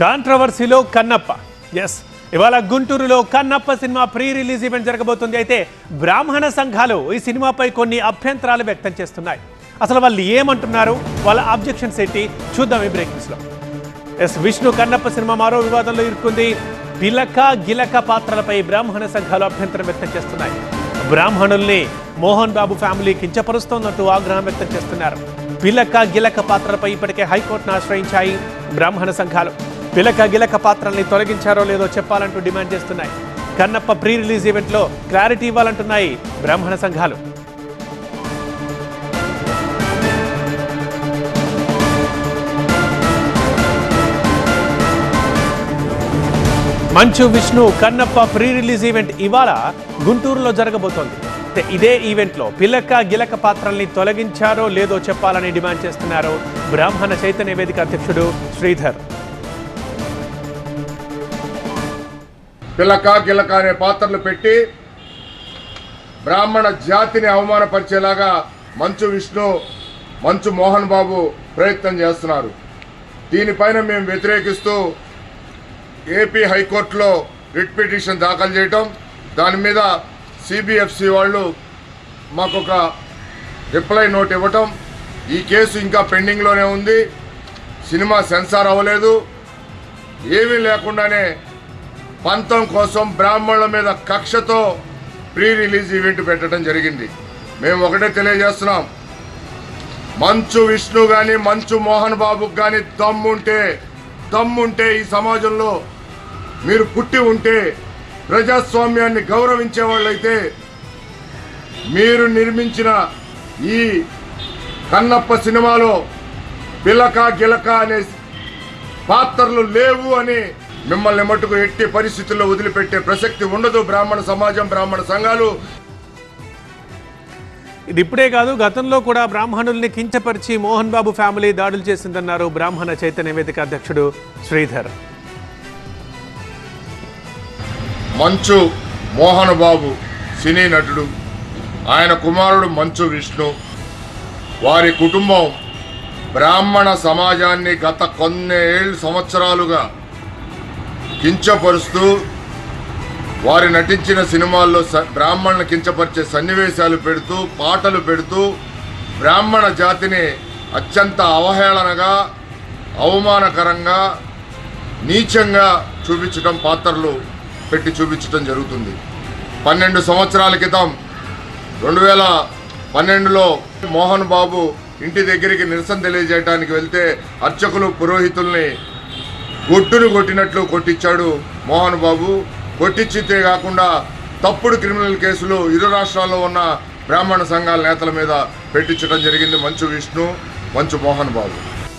కాంట్రవర్సీలో Kannappa. Yes ఇవాళ గుంటూరులో Kannappa cinema pre release event జరగబోతుంది. అయితే బ్రాహ్మణ సంఘాలు ఈ సినిమాపై కొన్ని అభ్యంతరాలు వ్యక్తం చేస్తున్నాయి. అసలు వాళ్ళు ఏమంటున్నారు? వాళ్ళ అబ్జెక్షన్స్ ఏంటి? చూద్దాం ఈ బ్రేకింగ్స్లో ఎస్ విష్ణు కన్నప్ప సినిమా మరో వివాదంలో ఇరుక్కుంది. పిలక గిలక పాత్రలపై బ్రాహ్మణ సంఘాలు అభ్యంతరం వ్యక్తం చేస్తున్నాయి. బ్రాహ్మణుల్ని మోహన్ బాబు ఫ్యామిలీ కించపరుస్తోందంటూ ఆగ్రహం వ్యక్తం చేస్తున్నారు. పిలక గిలక పాత్రలపై ఇప్పటికే హైకోర్టును ఆశ్రయించాయి బ్రాహ్మణ సంఘాలు. పిలక గిలక పాత్రల్ని తొలగించారో లేదో చెప్పాలంటూ డిమాండ్ చేస్తున్నాయి. కన్నప్ప ప్రీ రిలీజ్ ఈవెంట్లో క్లారిటీ ఇవ్వాలంటున్నాయి బ్రాహ్మణ సంఘాలు. Manchu Vishnu Kannappa pre release event ఇవాళ గుంటూరులో జరగబోతోంది. ఇదే ఈవెంట్లో పిలక గిలక పాత్రల్ని తొలగించారో లేదో చెప్పాలని డిమాండ్ చేస్తున్నారు బ్రాహ్మణ చైతన్య వేదిక అధ్యక్షుడు శ్రీధర్. పిల్లక గిలక అనే పాత్రలు పెట్టి బ్రాహ్మణ జాతిని అవమానపరిచేలాగా మంచు విష్ణు మంచు మోహన్ బాబు ప్రయత్నం చేస్తున్నారు. దీనిపైన మేము వ్యతిరేకిస్తూ ఏపీ హైకోర్టులో రిట్ పిటిషన్ దాఖలు చేయటం దాని మీద సిబిఎఫ్సి వాళ్ళు మాకు ఒక రిప్లై నోట్ ఇవ్వటం ఈ కేసు ఇంకా పెండింగ్లోనే ఉంది సినిమా సెన్సార్ అవ్వలేదు ఏమీ లేకుండానే పంతం కోసం బ్రాహ్మణుల మీద కక్షతో ప్రీ రిలీజ్ ఈవెంట్ పెట్టడం జరిగింది. మేము ఒకటే తెలియజేస్తున్నాం. మంచు విష్ణు కానీ మంచు మోహన్ బాబుకి కానీ దమ్ముంటే దమ్ముంటే ఈ సమాజంలో మీరు పుట్టి ఉంటే ప్రజాస్వామ్యాన్ని గౌరవించే వాళ్ళైతే మీరు నిర్మించిన ఈ కన్నప్ప సినిమాలో పిలక గిలక అనే పాత్రలు లేవు అని మిమ్మల్ని మట్టుకు ఎట్టి పరిస్థితుల్లో వదిలిపెట్టే ప్రసక్తి ఉండదు బ్రాహ్మణ సమాజం బ్రాహ్మణ సంఘాలు. ఇది ఇప్పుడే కాదు గతంలో కూడా బ్రాహ్మణుల్ని కించపరిచి మోహన్ బాబు ఫ్యామిలీ దాడులు చేసిందన్నారు బ్రాహ్మణ చైతన్య వేదిక అధ్యక్షుడు శ్రీధర్. మంచు మోహన్ బాబు సినీ నటుడు. ఆయన కుమారుడు మంచు విష్ణు. వారి కుటుంబం బ్రాహ్మణ సమాజాన్ని గత కొన్ని ఏళ్ళు సంవత్సరాలుగా కించపరుస్తూ వారు నటించిన సినిమాల్లో స- బ్రాహ్మణులను కించపరిచే సన్నివేశాలు పెడుతూ పాటలు పెడుతూ బ్రాహ్మణ జాతిని అత్యంత అవహేళనగా అవమానకరంగా నీచంగా చూపించడం పాత్రలు పెట్టి చూపించడం జరుగుతుంది. పన్నెండు సంవత్సరాల క్రితం రెండు వేల పన్నెండులో మోహన్ బాబు ఇంటి దగ్గరికి నిరసన తెలియజేయడానికి వెళ్తే అర్చకులు పురోహితుల్ని గొడ్డును కొట్టినట్లు కొట్టించాడు మోహన్ బాబు. కొట్టించితే కాకుండా తప్పుడు క్రిమినల్ కేసులు ఇరు రాష్ట్రాల్లో ఉన్న బ్రాహ్మణ సంఘాల నేతల మీద పెట్టించడం జరిగింది మంచు విష్ణు మంచు మోహన్ బాబు.